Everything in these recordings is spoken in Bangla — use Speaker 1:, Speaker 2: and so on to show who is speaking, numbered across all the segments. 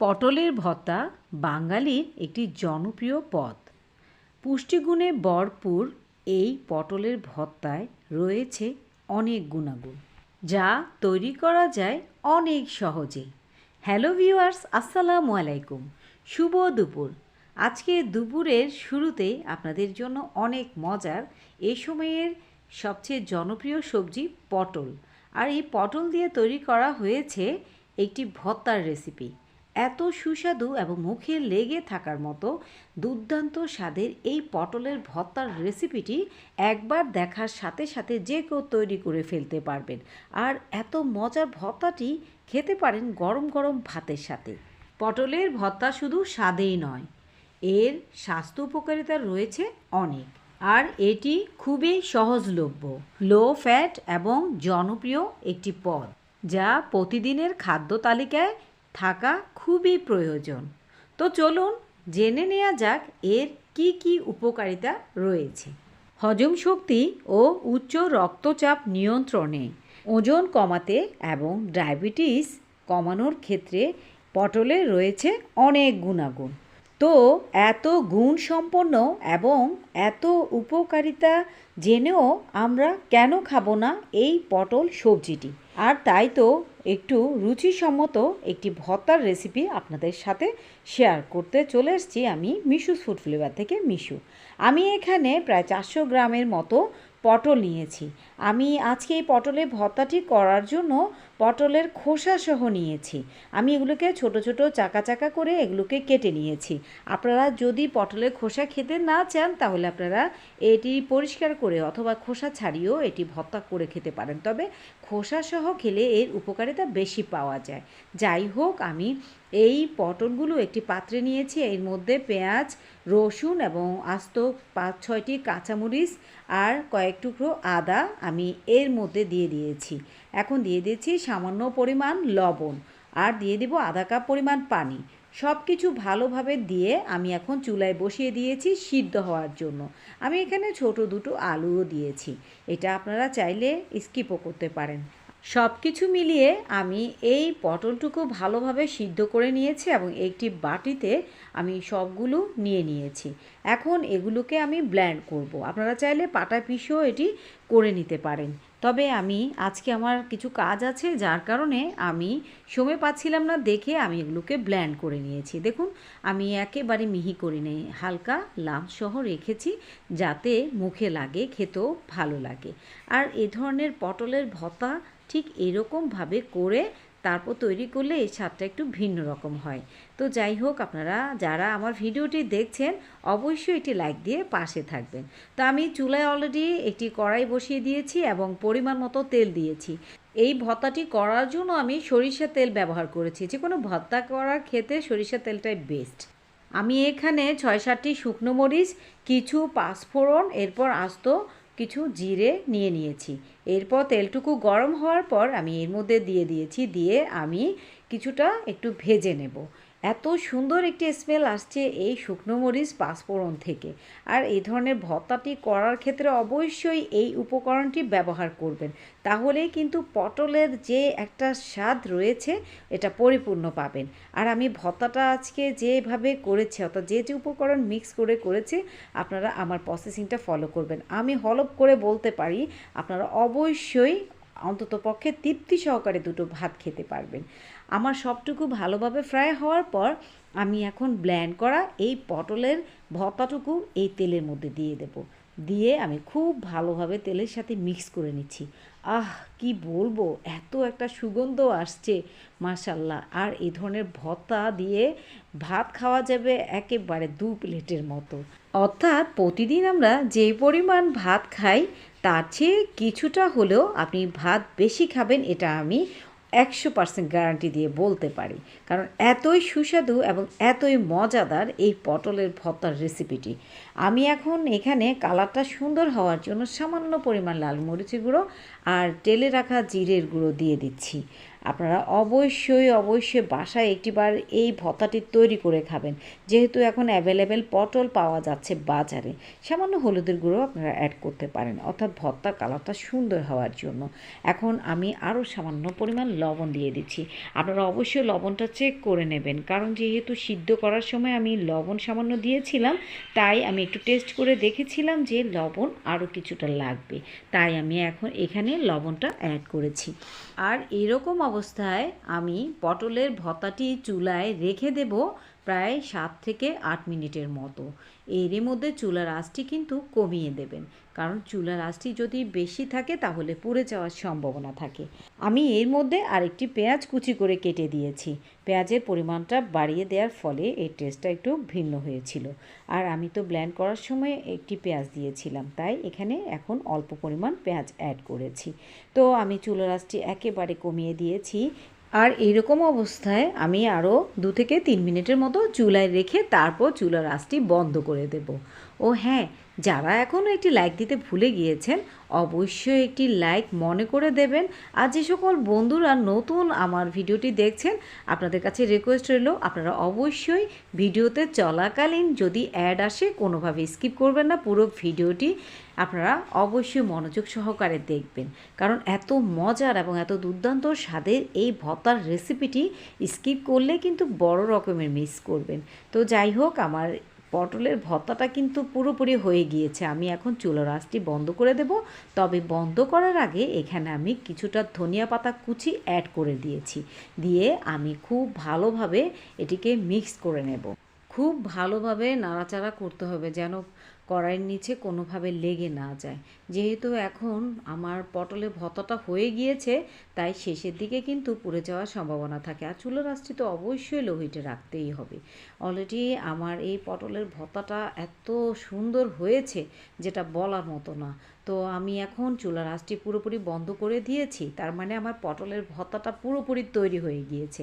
Speaker 1: পটলের ভর্তা বাঙালির একটি জনপ্রিয় পদ। পুষ্টিগুণে ভরপুর এই পটলের ভর্তায় রয়েছে অনেক গুণাগুণ, যা তৈরি করা যায় অনেক সহজেই হ্যালো ভিউয়ার্স, আসসালামু আলাইকুম। শুভ দুপুর। আজকে দুপুরের শুরুতে আপনাদের জন্য অনেক মজার এই সময়ের সবচেয়ে জনপ্রিয় সবজি পটল। আর এই পটল দিয়ে তৈরি করা হয়েছে একটি ভর্তার রেসিপি এত সুস্বাদু এবং মুখে লেগে থাকার মতো দুর্দান্ত স্বাদের এই পটলের ভর্তার রেসিপিটি একবার দেখার সাথে সাথে যে কেউ তৈরি করে ফেলতে পারবেন। আর এত মজার ভর্তাটি খেতে পারেন গরম গরম ভাতের সাথে। পটলের ভর্তা শুধু স্বাদেই নয়, এর স্বাস্থ্য উপকারিতা রয়েছে অনেক। আর এটি খুবই সহজলভ্য লো ফ্যাট এবং জনপ্রিয় একটি পদ, যা প্রতিদিনের খাদ্য তালিকায় থাকা খুবই প্রয়োজন। তো চলুন জেনে নেওয়া যাক এর কি কি উপকারিতা রয়েছে। হজম শক্তি ও উচ্চ রক্তচাপ নিয়ন্ত্রণে ওজন কমাতে এবং ডায়াবেটিস কমানোর ক্ষেত্রে পটলে রয়েছে অনেক গুণাগুণ। তো এত গুণ সম্পন্ন এবং এত উপকারিতা জেনেও আমরা কেন খাব না এই পটল সবজিটি? আর তাই তো একটু রুচিসম্মত একটি ভর্তার রেসিপি আপনাদের সাথে শেয়ার করতে চলে এসেছি আমি মিশু ফুড ফ্লেভার থেকে মিশু। আমি এখানে প্রায় চারশো গ্রামের মতো পটল নিয়েছি। আমি আজকে এই পটলের ভর্তাটি করার জন্য পটলের খোসা সহ নিয়েছি। আমি এগুলোকে ছোট ছোট, চাকা চাকা করে এগুলোকে কেটে নিয়েছি। আপনারা যদি পটলের খোসা খেতে না চান, তাহলে আপনারা এটি পরিষ্কার করে অথবা খোসা ছাড়িয়েও এটি ভর্তা করে খেতে পারেন। তবে খোসা সহ খেলে এর উপকারিতা বেশি পাওয়া যায়। যাই হোক, আমি এই পটলগুলো একটি পাত্রে নিয়েছি। এর মধ্যে পেঁয়াজ, রসুন এবং আস্ত পাঁচ ছয়টি কাঁচামরিচ আর কয়েক টুকরো আদা আমি এর মধ্যে দিয়ে দিয়েছি। এখন দিয়ে দিয়েছি সামান্য পরিমাণ লবণ আর দিয়ে দেবো আধা কাপ পরিমাণ পানি। সব কিছু ভালোভাবে দিয়ে আমি এখন চুলায় বসিয়ে দিয়েছি সিদ্ধ হওয়ার জন্য। আমি এখানে ছোট দুটো আলুও দিয়েছি। এটা আপনারা চাইলে স্কিপও করতে পারেন। সব কিছু মিলিয়ে আমি এই পটলটুকু ভালোভাবে সিদ্ধ করে নিয়েছি এবং একটি বাটিতে আমি সবগুলো নিয়ে নিয়েছি। এখন এগুলোকে আমি ব্ল্যান্ড করব। আপনারা চাইলে পাটা পিসেও এটি করে নিতে পারেন। তবে আমি আজকে আমার কিছু কাজ আছে, যার কারণে আমি সময় পাচ্ছিলাম না দেখে আমি এগুলোকে ব্ল্যান্ড করে নিয়েছি। দেখুন, আমি একেবারে মিহি করি নেই, হালকা লাভ সহ রেখেছি যাতে মুখে লাগে, খেতেও ভালো লাগে। আর এ ধরনের পটলের ভর্তা ঠিক এরকমভাবে করে তারপর তৈরি করলে এই স্বাদটা একটু ভিন্ন রকম হয়। তো যাই হোক, আপনারা যারা আমার ভিডিওটি দেখছেন, অবশ্যই এটি লাইক দিয়ে পাশে থাকবেন। তো আমি চুলায় অলরেডি একটি কড়াই বসিয়ে দিয়েছি এবং পরিমাণ মতো তেল দিয়েছি। এই ভত্তাটি করার জন্য আমি সরিষা তেল ব্যবহার করেছি। যে কোনো ভত্তা করার ক্ষেত্রে সরিষা তেলটাই বেস্ট আমি এখানে ছয় সাতটি শুকনো মরিচ, কিছু পাঁচফোড়ন, এরপর আস্ত কিছু জিরে নিয়ে নিয়েছি। এরপর তেলটুকু গরম হওয়ার পর আমি এর মধ্যে দিয়ে দিয়েছি, দিয়ে আমি কিছুটা একটু ভেজে নেব। এত সুন্দর একটি স্মেল আসছে এই শুকনো মরিচ পাঁচফোড়ন থেকে। আর এই ধরনের ভর্তাটি করার ক্ষেত্রে অবশ্যই এই উপকরণটি ব্যবহার করবেন। তাহলে কিন্তু পটলের যে একটা স্বাদ রয়েছে, এটা পরিপূর্ণ পাবেন। আর আমি ভর্তাটা আজকে যেভাবে করেছি, অর্থাৎ যে যে উপকরণ মিক্স করে করেছে, আপনারা আমার প্রসেসিংটা ফলো করবেন। আমি হলপ করে বলতে পারি, আপনারা অবশ্যই অন্তত পক্ষে তৃপ্তি সহকারে দুটো ভাত খেতে পারবেন। আমার সবটুকু ভালোভাবে ফ্রাই হওয়ার পর আমি এখন ব্ল্যান্ড করা এই পটলের ভর্তাটুকু এই তেলের মধ্যে দিয়ে দেব। দিয়ে আমি খুব ভালোভাবে তেলের সাথে মিক্স করে নিচ্ছি। আহ, কি বলব? এত একটা সুগন্ধ আসছে মাশাল্লাহ আর এই ধরনের ভর্তা দিয়ে ভাত খাওয়া যাবে একেবারে দু প্লেটের মতো। অর্থাৎ প্রতিদিন আমরা যে পরিমাণ ভাত খাই তার চেয়ে কিছুটা হলেও আপনি ভাত বেশি খাবেন, এটা আমি একশো পার্সেন্ট গ্যারান্টি দিয়ে বলতে পারি। কারণ এতই সুস্বাদু এবং এতই মজাদার এই পটলের ভর্তার রেসিপিটি আমি এখন এখানে কালারটা সুন্দর হওয়ার জন্য সামান্য পরিমাণ লাল মরিচের গুঁড়ো আর তেলে রাখা জিরের গুঁড়ো দিয়ে দিচ্ছি। আপনারা অবশ্যই অবশ্যই বাসায় একটিবার এই ভর্তাটি তৈরি করে খাবেন। যেহেতু এখন অ্যাভেলেবেল পটল পাওয়া যাচ্ছে বাজারে, সামান্য হলুদের গুঁড়ো আপনারা অ্যাড করতে পারেন। অর্থাৎ ভর্তার কালারটা সুন্দর হওয়ার জন্য। এখন আমি আরও সামান্য পরিমাণ লবণ দিয়ে দিচ্ছি। আপনারা অবশ্যই লবণটা চেক করে নেবেন। কারণ যেহেতু সিদ্ধ করার সময় আমি লবণ সামান্য দিয়েছিলাম, তাই আমি একটু টেস্ট করে দেখেছিলাম যে লবণ আরও কিছুটা লাগবে। তাই আমি এখন এখানে লবণটা অ্যাড করেছি। আর এরকম অবস্থায় আমি পটলের ভর্তাটি চুলায় রেখে দেব প্রায় সাত থেকে আট মিনিটের মতো। এরই মধ্যে চুলার আঁচটি কিন্তু কমিয়ে দেবেন। কারণ চুলার আঁচটি যদি বেশি থাকে, তাহলে পুড়ে যাওয়ার সম্ভাবনা থাকে। আমি এর মধ্যে আরেকটি পেঁয়াজ কুচি করে কেটে দিয়েছি। পেঁয়াজের পরিমাণটা বাড়িয়ে দেওয়ার ফলে এর টেস্টটা একটু ভিন্ন হয়েছিল। আর আমি তো ব্ল্যান্ড করার সময় একটি পেঁয়াজ দিয়েছিলাম। তাই এখানে এখন অল্প পরিমাণ পেঁয়াজ অ্যাড করেছি। তো আমি চুলার আঁচটি একেবারে কমিয়ে দিয়েছি। আর এইরকম অবস্থায় আমি আরও দু থেকে তিন মিনিটের মতো চুলায় রেখে তারপর চুলার আঁচটি বন্ধ করে দেব। ও হ্যাঁ যারা এখনও একটি লাইক দিতে ভুলে গিয়েছেন, অবশ্যই একটি লাইক মনে করে দেবেন। আর যে সকল বন্ধুরা নতুন আমার ভিডিওটি দেখছেন, আপনাদের কাছে রিকোয়েস্ট রইল, আপনারা অবশ্যই ভিডিওতে চলাকালীন যদি অ্যাড আসে, কোনোভাবে স্কিপ করবেন না, পুরো ভিডিওটি আপনারা অবশ্যই মনোযোগ সহকারে দেখবেন। কারণ এত মজার এবং এত দুর্দান্ত স্বাদের এই ভর্তার রেসিপিটি স্কিপ করলে কিন্তু বড় রকমের মিস করবেন। তো যাই হোক, আমার পটলের ভর্তাটা কিন্তু পুরোপুরি হয়ে গিয়েছে। আমি এখন চুলো রাসটি বন্ধ করে দেব। তবে বন্ধ করার আগে এখানে আমি কিছুটা ধনিয়া পাতা কুচি অ্যাড করে দিয়েছি। দিয়ে আমি খুব ভালোভাবে এটিকে মিক্স করে নেব। খুব ভালোভাবে নাড়াচাড়া করতে হবে যেন কড়াইয়ের নিচে কোনোভাবে লেগে না যায়। যেহেতু এখন আমার পটলের ভর্তাটা হয়ে গিয়েছে, তাই শেষের দিকে কিন্তু পুড়ে যাওয়ার সম্ভাবনা থাকে। আর চুলোর আঁচটি তো অবশ্যই লোহিটে রাখতেই হবে। অলরেডি আমার এই পটলের ভর্তাটা এত সুন্দর হয়েছে যেটা বলার মতো না। তো আমি এখন চুলার আঁচটি পুরোপুরি বন্ধ করে দিয়েছি, তার মানে আমার পটলের ভর্তাটা পুরোপুরি তৈরি হয়ে গিয়েছে।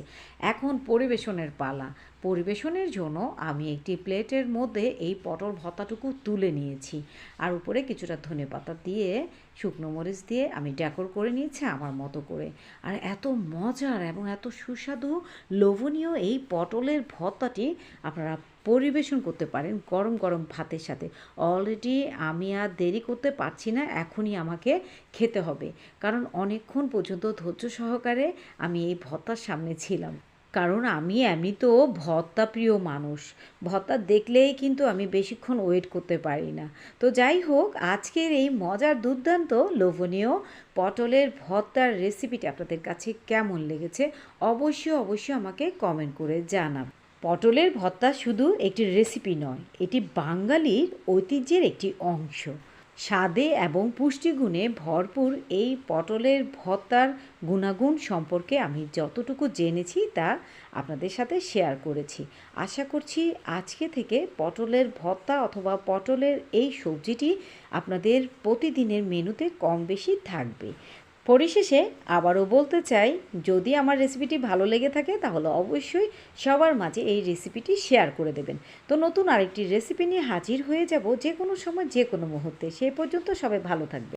Speaker 1: এখন পরিবেশনের পালা। পরিবেশনের জন্য আমি একটি প্লেটের মধ্যে এই পটল ভর্তাটুকু তুলে নিয়েছি। আর উপরে কিছুটা ধনে পাতা দিয়ে, শুকনো মরিচ দিয়ে আমি ডেকোর করে নিয়েছি আমার মতো করে। আর এত মজার এবং এত সুস্বাদু, লোভনীয় এই পটলের ভর্তাটি আপনারা পরিবেশন করতে পারেন গরম গরম ভাতের সাথে। অলরেডি আমি আর দেরি করতে পারছি না, এখনই আমাকে খেতে হবে। কারণ অনেকক্ষণ পর্যন্ত ধৈর্য সহকারে আমি এই ভর্তার সামনে ছিলাম। কারণ আমি এমনি তো ভর্তা প্রিয় মানুষ। ভর্তা দেখলেই কিন্তু আমি বেশিক্ষণ ওয়েট করতে পারি না। তো যাই হোক, আজকের এই মজার দুর্দান্ত লোভনীয় পটলের ভর্তার রেসিপিটা আপনাদের কাছে কেমন লেগেছে, অবশ্যই অবশ্যই আমাকে কমেন্ট করে জানাব পটলের ভর্তা শুধু একটি রেসিপি নয়, এটি বাঙালির ঐতিহ্যের একটি অংশ। স্বাদে এবং পুষ্টিগুণে ভরপুর এই পটলের ভর্তার গুণাগুণ সম্পর্কে আমি যতটুকু জেনেছি তা আপনাদের সাথে শেয়ার করেছি। আশা করছি আজকে থেকে পটলের ভর্তা অথবা পটলের এই সবজিটি আপনাদের প্রতিদিনের মেনুতে কম বেশি থাকবে। পরিশেষে আবারও বলতে চাই, যদি আমার রেসিপিটি ভালো লেগে থাকে, তাহলে অবশ্যই সবার মাঝে এই রেসিপিটি শেয়ার করে দেবেন। তো নতুন আরেকটি রেসিপি নিয়ে হাজির হয়ে যাব যে কোনো সময় যে কোনো মুহূর্তে। সেই পর্যন্ত সবাই ভালো থাকবে